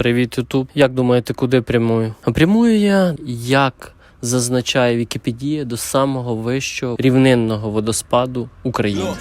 Привіт, Ютуб. Як думаєте, куди прямую? Прямую я, як зазначає Вікіпедія, до самого вищого рівнинного водоспаду України. Uh.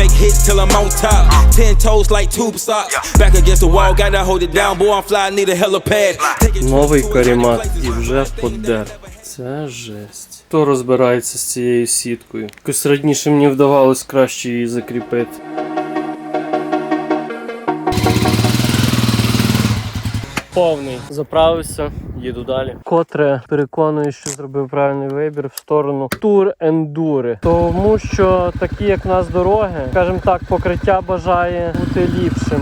Make hits till I'm on top. Ten toes like tube socks. Back against the wall, gotta hold it down. Boy, I'm fly, need a helipad. Новий карімат і вже подер. Це жесть. Хто розбирається з цією сіткою? Якось раніше мені вдавалось краще її закріпити. Повний. Заправився, їду далі. Котре переконую, що зробив правильний вибір в сторону тур ендури. Тому що такі, як в нас дороги, скажімо так, покриття бажає бути ліпшим.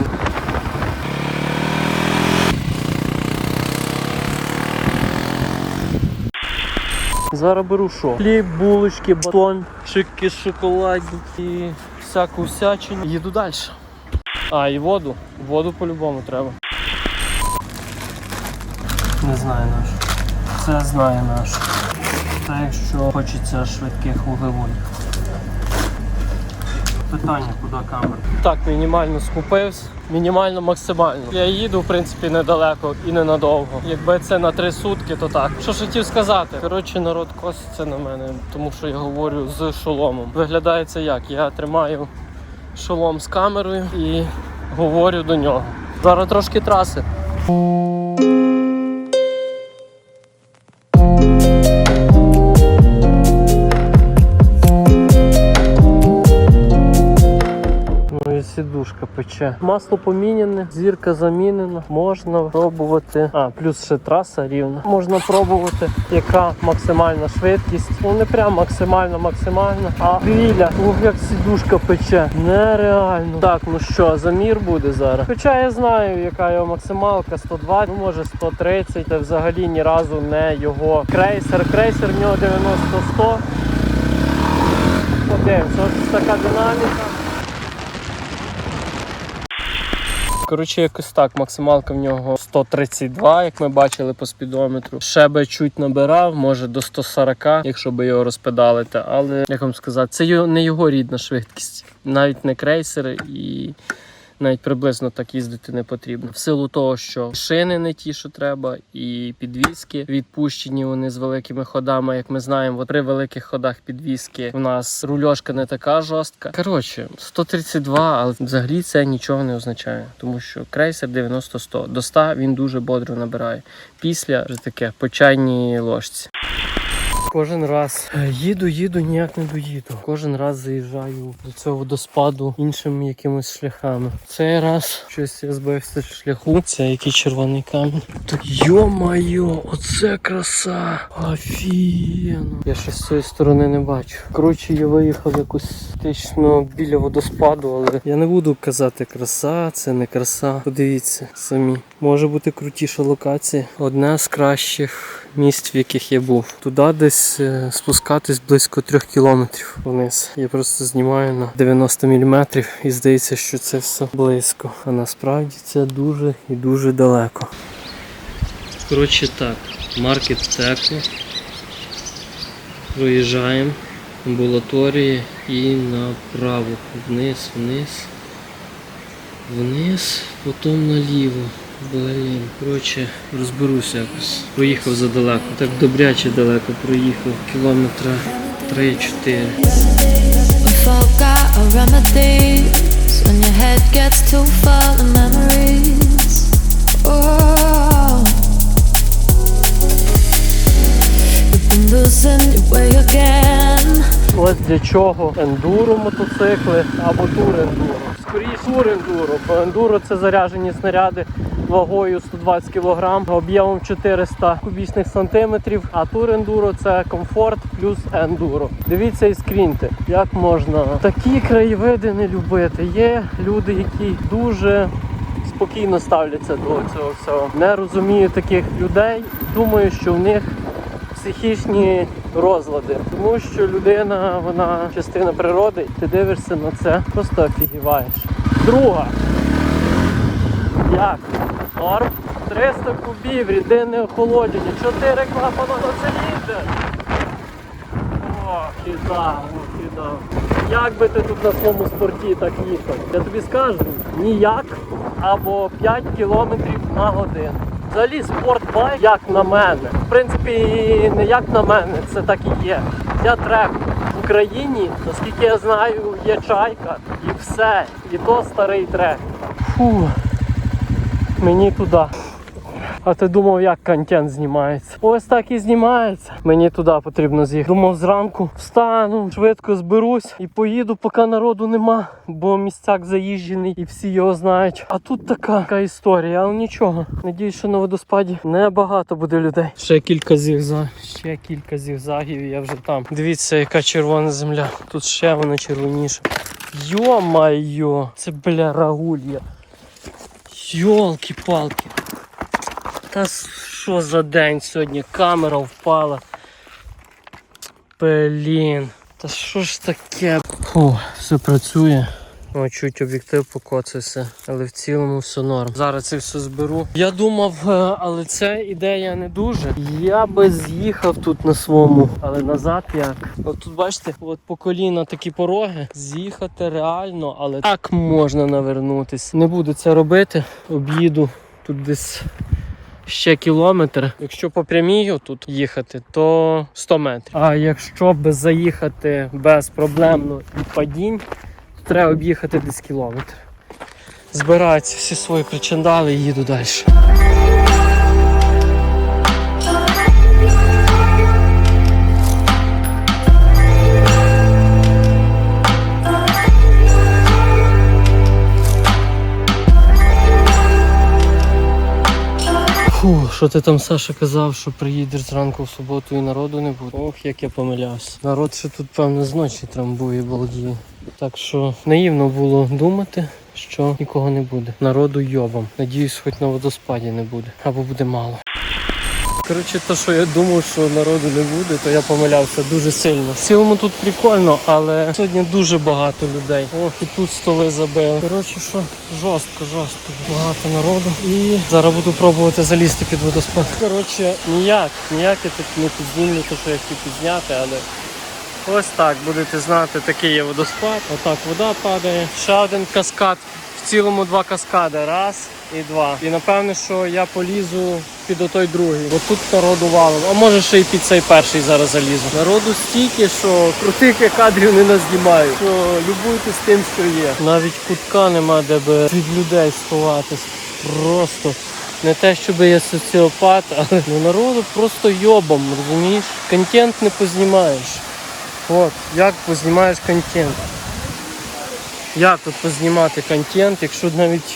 Зараз беру що? Хліб, булочки, батончики, шоколадні і всяку всячину. Їду далі. А, і воду. Воду по-любому треба. Не знаю наш. Це знає наш. Та якщо хочеться швидких вуглеводів. Питання, куди камера? Так, мінімально скупився. Мінімально максимально. Я їду, в принципі, недалеко і ненадовго. Якби це на три сутки, то так. Що ж хотів сказати? Коротше, народ коситься на мене, тому що я говорю з шоломом. Виглядає це як? Я тримаю шолом з камерою і говорю до нього. Зараз трошки траси. Сідушка пече. Масло поміняне, зірка замінена. Можна пробувати. А, плюс ще траса рівна. Можна пробувати, яка максимальна швидкість. Ну не прям максимально максимальна. А біля, ух, як сідушка пече. Нереально. Так, ну що, замір буде зараз. Хоча я знаю, яка його максималка 120, ну може 130. Це взагалі ні разу не його крейсер. Крейсер в нього 90-100. Подивимося, ось така динаміка. Коротше, якось так. Максималка в нього 132, як ми бачили по спідометру. Ще би чуть набирав, може до 140, якщо би його розпедалити. Але як вам сказати, це не його рідна швидкість, навіть не крейсер і. Навіть приблизно так їздити не потрібно. В силу того, що шини не ті, що треба, і підвіски відпущені вони з великими ходами. Як ми знаємо, от при великих ходах підвіски в нас рульошка не така жорстка. Коротше, 132, але взагалі це нічого не означає, тому що крейсер 90-100. До 100 він дуже бодро набирає. Після вже таке по чайній ложці. Кожен раз е, їду, їду, ніяк не доїду. Кожен раз заїжджаю до цього водоспаду іншими якимись шляхами. Цей раз щось я збився шляху. Це який червоний камінь. Йо-майо, оце краса! Офігенно. Я ще з цієї сторони не бачу. Коротше, я виїхав якось фактично біля водоспаду, але я не буду казати краса, це не краса. Подивіться самі. Може бути крутіша локація. Одна з кращих місць, в яких я був. Туди десь е, спускатись близько трьох кілометрів вниз. Я просто знімаю на 90 мм і здається, що це все близько. А насправді це дуже і дуже далеко. Коротше так, маркет текло. Проїжджаємо амбулаторії і направо. Вниз, вниз. Вниз, потім наліво. Блін, коротше, розберуся якось. Проїхав задалеко. Так добряче далеко проїхав. Кілометра 3-4. We forgot our remedies when your head gets too full of memories. Oh, you've been losing your way again. Ось для чого ендуро мотоцикли або тур ендуро. Скоріше тур ендуро, бо ендуро це заряджені снаряди вагою 120 кг, об'ємом 400 кубічних сантиметрів, а тур ендуро це комфорт плюс ендуро. Дивіться і скріньте, як можна такі краєвиди не любити. Є люди, які дуже спокійно ставляться до цього всього. Не розумію таких людей. Думаю, що в них психічні розлади. Тому що людина, вона частина природи, ти дивишся на це, просто офігіваєш. Друга. Як? Норм? 300 кубів, рідинне охолодження, 4 клапана на циліндр. О, кидав, о, кидав. Як би ти тут на своєму спорті так їхав? Я тобі скажу, ніяк або 5 кілометрів на годину. Взагалі спортбайк, як на мене. В принципі, не як на мене, це так і є. Для треку. В Україні, наскільки я знаю, є чайка і все. І то старий трек. Фу. Мені туди. А ти думав, як контент знімається? Ось так і знімається. Мені туди потрібно з'їхати. Думав зранку встану, швидко зберусь і поїду, поки народу нема, бо місцяк заїжджений і всі його знають. А тут така, така історія, але нічого. Надіюсь, що на водоспаді небагато буде людей. Ще кілька зігзагів, ще кілька зігзагів, я вже там. Дивіться, яка червона земля. Тут ще вона червоніша. Йо-майо, це бля рагулья. Йолки-палки. Та що за день сьогодні? Камера впала. Блін. Та що ж таке? Фу, все працює. О, чуть об'єктив покоцався, але в цілому все норм. Зараз це все зберу. Я думав, е, але це ідея не дуже. Я би з'їхав тут на своєму, але назад як. От тут бачите, от по коліна такі пороги. З'їхати реально, але так можна навернутись. Не буду це робити. Об'їду тут десь ще кілометр. Якщо по прямій тут їхати, то 100 метрів. А якщо б заїхати безпроблемно і падінь, треба об'їхати десь кілометр. Збираю всі свої причандали і їду далі. Що ти там, Саша, казав, що приїдеш зранку в суботу і народу не буде. Ох, як я помилявся. Народ ще тут, певно, зночі трамбує балдіє. Так що наївно було думати, що нікого не буде. Народу йобам. Надіюсь, хоч на водоспаді не буде. Або буде мало. Коротше, то, що я думав, що народу не буде, то я помилявся дуже сильно. В цілому тут прикольно, але сьогодні дуже багато людей. Ох, і тут столи забили. Коротше, що жорстко, жорстко. Багато народу. І зараз буду пробувати залізти під водоспад. Коротше, ніяк, ніяк я тут не підзнімлю, то що я хотів підзняти, але ось так будете знати, такий є водоспад. Отак вода падає. Ще один каскад. В цілому два каскади. Раз і два. І напевне, що я полізу під отой другий. Бо тут народу валом. А може ще й під цей перший зараз залізу. Народу стільки, що крутих кадрів не назнімаю. Що любуйтесь тим, що є. Навіть кутка нема, де би від людей сховатись. Просто. Не те, щоб я соціопат, але ну, народу просто йобом, розумієш? Контент не познімаєш. От, як познімаєш контент? Як тут познімати контент, якщо навіть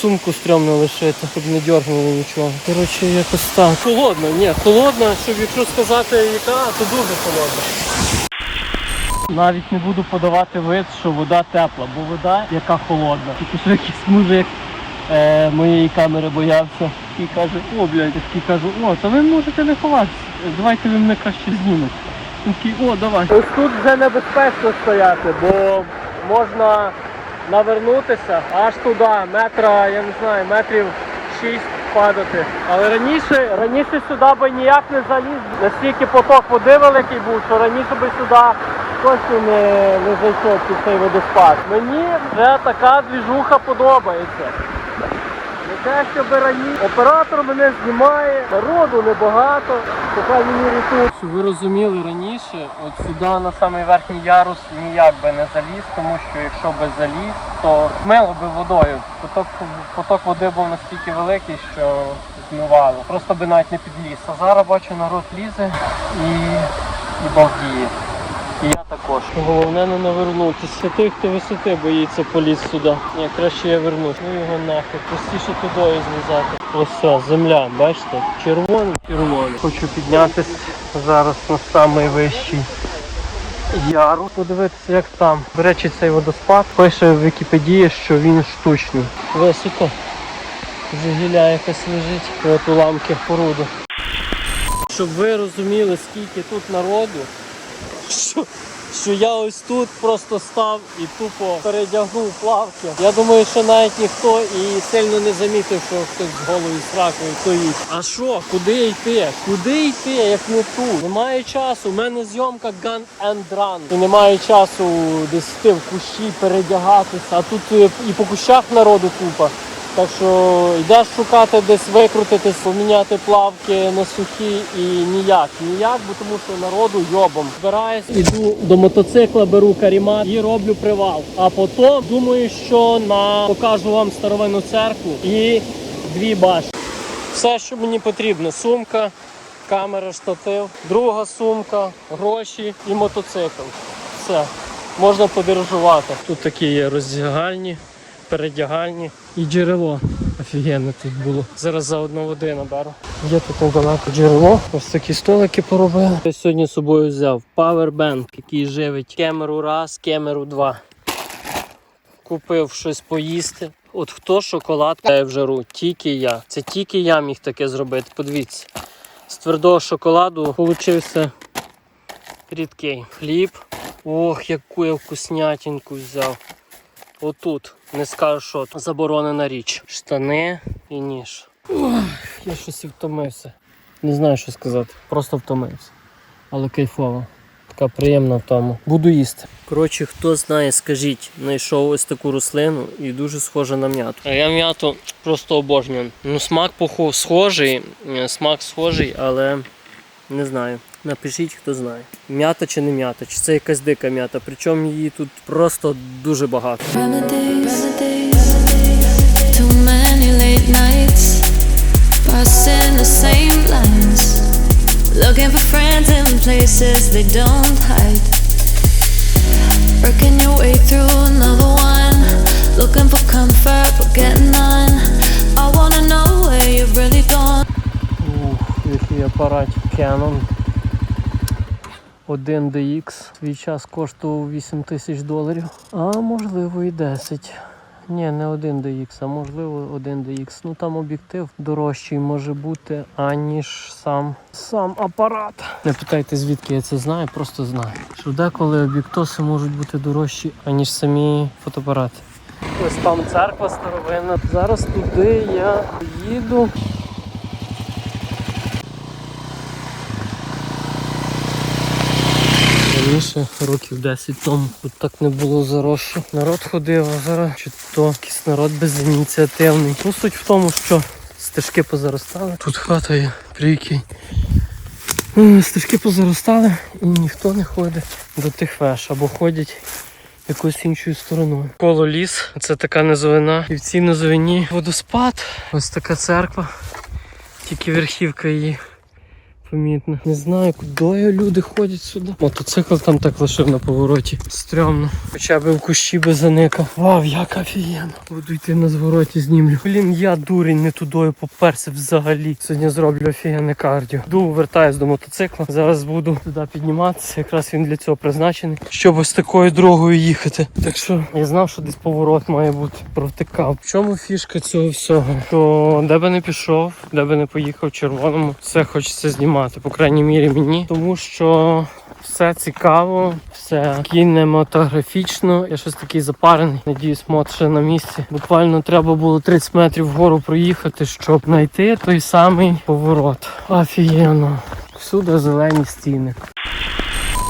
сумку стрьомно лишити, щоб не дергнуло нічого. Коротше, якось так. Холодно, ні, холодно, щоб якщо сказати яка, то дуже холодно. Навіть не буду подавати вид, що вода тепла, бо вода яка холодна. Тільки що якийсь мужик е, моєї камери боявся і каже, о, блядь, я такий кажу, о, та ви можете не ховатися, давайте ви мене краще знімете. Він такий, о, давай. Ось тут вже небезпечно стояти, бо можна навернутися аж туди, метра, я не знаю, метрів 6 падати. Але раніше, раніше сюди би ніяк не заліз. Настільки поток води великий був, що раніше би сюди точно не, не зайшов під цей водоспад. Мені вже така двіжуха подобається. Те, щоб раніше. Оператор мене знімає, народу небагато, по крайній мірі тут. Щоб ви розуміли раніше, от сюди на самий верхній ярус ніяк би не заліз, тому що якщо би заліз, то змило би водою. Поток, поток води був настільки великий, що змивало. Просто би навіть не підліз. А зараз бачу, народ лізе і, і балдіє. Також. Головне не навернутися. Той, хто висоти боїться поліз сюди. Ні, краще я вернусь. Ну його нахер. Простіше тудою злізати. Ось все, земля, бачите? Червоний, червоний. Хочу піднятися зараз на самий вищий ярус. Подивитися, як там. До речі, цей водоспад пише в Вікіпедії, що він штучний. Високо. Загіля якась лежить. От уламки породу. щоб ви розуміли, скільки тут народу, що, що я ось тут просто став і тупо передягнув плавки. Я думаю, що навіть ніхто і сильно не замітив, що хтось з голою сракою стоїть. А що, куди йти? Куди йти, як не тут? Немає часу. У мене зйомка Gun and Run. І немає часу десь йти в кущі, передягатися. А тут е, і по кущах народу купа. Так що йдеш шукати десь викрутитись, поміняти плавки на сухі і ніяк. Ніяк, бо тому що народу йобом. Збираюсь, іду до мотоцикла, беру карімат і роблю привал. А потім думаю, що на покажу вам старовинну церкву і дві башні. Все, що мені потрібно: сумка, камера, штатив, друга сумка, гроші і мотоцикл. Все, можна подорожувати. Тут такі є роздягальні передягальні і джерело. Офігенно тут було. Зараз заодно води наберу. Є тут недалеко джерело. Ось такі столики поробили. Я сьогодні з собою взяв Powerbank, який живить камеру раз, камеру два. Купив щось поїсти. От хто шоколад кає в жару? Тільки я. Це тільки я міг таке зробити. Подивіться. З твердого шоколаду получився рідкий хліб. Ох, яку я вкуснятинку взяв. Отут, не скажу, що заборонена річ. Штани і ніж. Ох, я щось і втомився. Не знаю, що сказати. Просто втомився. Але кайфово. Така приємна втома. Буду їсти. Коротше, хто знає, скажіть, знайшов ось таку рослину і дуже схожа на м'яту. А я м'яту просто обожнюю. Ну, смак похо схожий, смак схожий, але не знаю. Напишіть, хто знає. М'ята чи не м'ята, чи це якась дика м'ята. Причому її тут просто дуже багато. Looking for friends in places they don't hide. Working your way through another one, looking for comfort but getting none. I wanna know where you've really gone. Ух, який апарат Canon. 1 DX. Свій час коштував 8 тисяч доларів. А можливо і 10. Ні, не 1 DX, а можливо 1 DX. Ну там об'єктив дорожчий може бути, аніж сам сам апарат. Не питайте, звідки я це знаю, просто знаю. Що деколи об'єктоси можуть бути дорожчі, аніж самі фотоапарати. Ось там церква старовинна. Зараз туди я їду. Раніше, років 10 тому, тут так не було заросше. Народ ходив, а зараз чи то якийсь народ безініціативний. Ну, суть в тому, що стежки позаростали. Тут хата є, прикинь. Е, Стежки позаростали і ніхто не ходить до тих веш або ходять якоюсь іншою стороною. Коло ліс, це така низовина. І в цій низовині водоспад. Ось така церква. Тільки верхівка її помітно. Не знаю, куди люди ходять сюди. Мотоцикл там так лишив на повороті. Стрьомно. Хоча б в кущі би заникав. Вау, як офігенно. Буду йти на звороті знімлю. Блін, я дурень не тудою поперся взагалі. Сьогодні зроблю офігенне кардіо. Йду, вертаюсь до мотоцикла. Зараз буду туди підніматися. Якраз він для цього призначений. Щоб ось такою дорогою їхати. Так що я знав, що десь поворот має бути. Провтикав. В чому фішка цього всього? Що де би не пішов, де би не поїхав червоному, все хочеться знімати. По крайній мірі мені. Тому що все цікаво, все кінематографічно. Я щось такий запарений. Надіюсь, мод ще на місці. Буквально треба було 30 метрів вгору проїхати, щоб знайти той самий поворот. Офігенно. Всюди зелені стіни.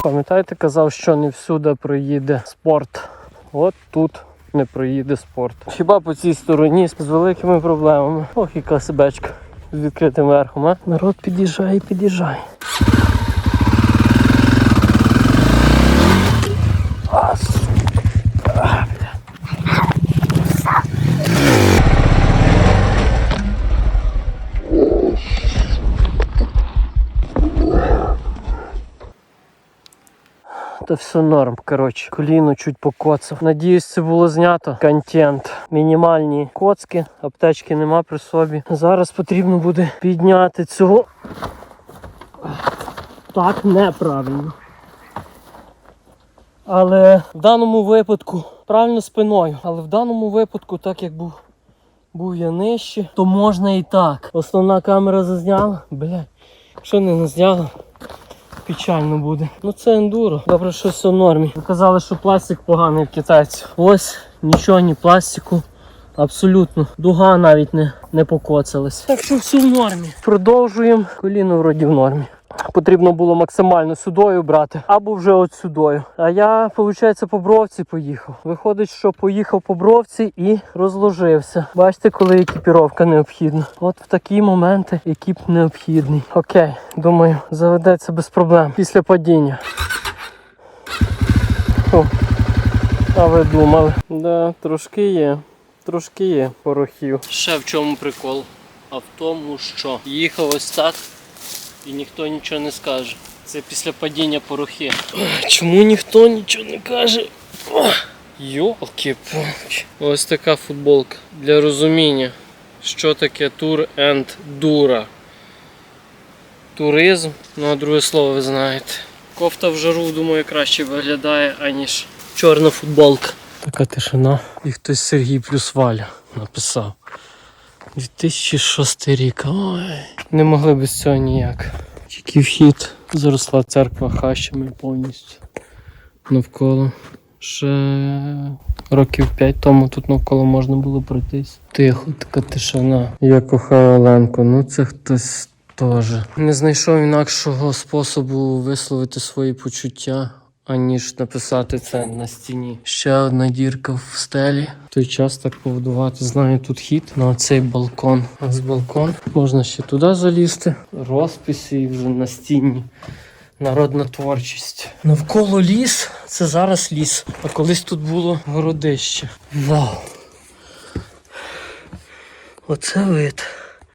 Пам'ятаєте, казав, що не всюди проїде спорт. От тут не проїде спорт. Хіба по цій стороні з великими проблемами. Ох, яка себечка з відкритим верхом, а? Народ під'їжджає під'їжджає. Та все норм, коротше. Коліно чуть покоцав. Надіюсь, це було знято. Контент. Мінімальні коцки, аптечки нема при собі. Зараз потрібно буде підняти цього. Так неправильно. Але в даному випадку правильно спиною. Але в даному випадку, так як був, був я нижче, то можна і так. Основна камера зазняла. Блядь. Що не назняла? Печально буде. Ну це ендуро. Добре, що все в нормі. Ви казали, що пластик поганий в китайців. Ось нічого, ні пластику. Абсолютно. Дуга навіть не, не покоцалась. Так що все в нормі. Продовжуємо. Коліно вроді в нормі. Потрібно було максимально сюдою брати, або вже от сюдою. А я, виходить, по бровці поїхав. Виходить, що поїхав по бровці і розложився. Бачите, коли екіпіровка необхідна. От в такі моменти екіп необхідний. Окей, думаю, заведеться без проблем після падіння. О, а ви думали? Да, трошки є. Трошки є порохів. Ще в чому прикол? А в тому, що їхав ось так і ніхто нічого не скаже. Це після падіння порохи. Чому ніхто нічого не каже? йолки палки Ось така футболка. Для розуміння, що таке тур енд дура. Туризм, ну а друге слово ви знаєте. Кофта в жару, думаю, краще виглядає, аніж чорна футболка. Така тишина. І хтось Сергій плюс Валя написав. 2006 рік. Ой. Не могли без цього ніяк. Тільки вхід. Заросла церква хащами повністю. Навколо. Ще років 5 тому тут навколо можна було пройтись. Тихо, така тишина. Я кохаю Оленку, ну це хтось теж. Не знайшов інакшого способу висловити свої почуття, аніж написати це на стіні. Ще одна дірка в стелі. Той час так побудувати. Знаю, тут хід на цей балкон. А з балкон можна ще туди залізти. Розписи вже на стіні. Народна творчість. Навколо ліс це зараз ліс. А колись тут було городище. Вау! Оце вид.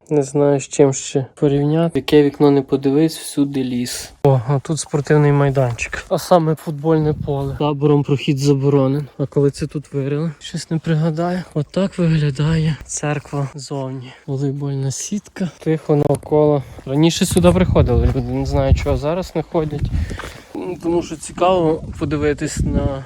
Не знаю з чим ще порівняти. Яке вікно не подивись, всюди ліс. О, а тут спортивний майданчик. А саме футбольне поле. Табором прохід заборонен. А коли це тут вирили? Щось не пригадаю. Отак виглядає церква зовні. Волейбольна сітка. Тихо навколо. Раніше сюди приходили. Люди не знаю, чого зараз не ходять. Ну, Тому що цікаво подивитись на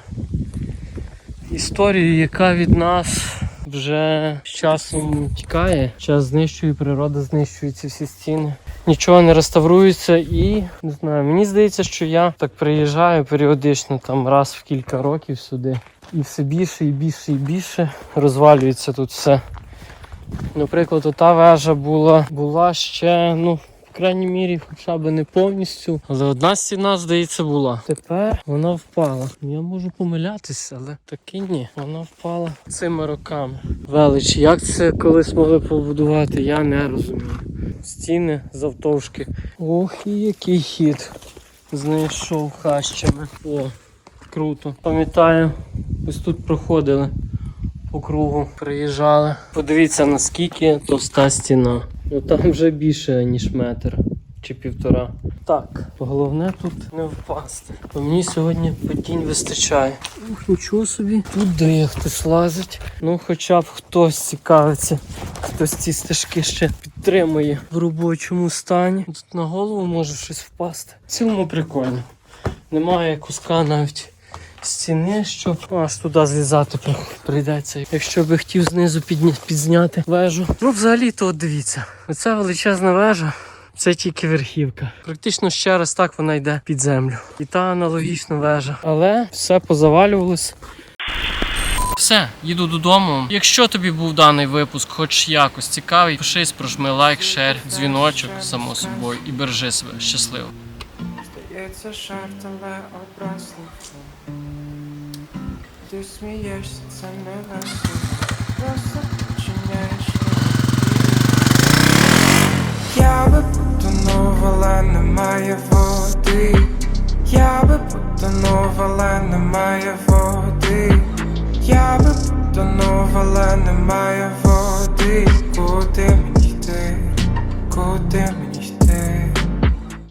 історію, яка від нас вже з часом тікає. Час знищує, природа знищує ці всі стіни. Нічого не реставрується і не знаю. Мені здається, що я так приїжджаю періодично, там раз в кілька років сюди. І все більше, і більше, і більше розвалюється тут все. Наприклад, ота вежа була, була ще, ну, крайній мірі, хоча б не повністю. Але одна стіна, здається, була. Тепер вона впала. Я можу помилятися, але таки ні. Вона впала цими роками. Велич, як це колись могли побудувати, я не розумію. Стіни завтовшки. Ох, і який хід. Знайшов хащами. О, круто. Пам'ятаю, ось тут проходили по кругу, приїжджали. Подивіться, наскільки товста стіна. Ну там вже більше, ніж метр чи півтора. Так, головне тут не впасти. Бо мені сьогодні падінь вистачає. Ух, нічого собі. Тут де хтось лазить. Ну, хоча б хтось цікавиться, хтось ці стежки ще підтримує в робочому стані. Тут на голову може щось впасти. В цілому прикольно. Немає куска навіть стіни, щоб аж туди злізати прийдеться. Якщо би хотів знизу підні... підзняти вежу. Ну, взагалі, то дивіться. Оця величезна вежа. Це тільки верхівка. Практично ще раз так вона йде під землю. І та аналогічна вежа. Але все позавалювалось. Все, їду додому. Якщо тобі був даний випуск, хоч якось цікавий, пишись, прожми лайк, шер, дзвіночок, само собою, і бережи себе щасливо. Здається, жарт, але образливо Ты смієшся, на не просто чиняєш. Я би потонув, але немає води. Я би потонув, але немає води. Я би потонув, але немає води. Куди мені йти? Куди мені?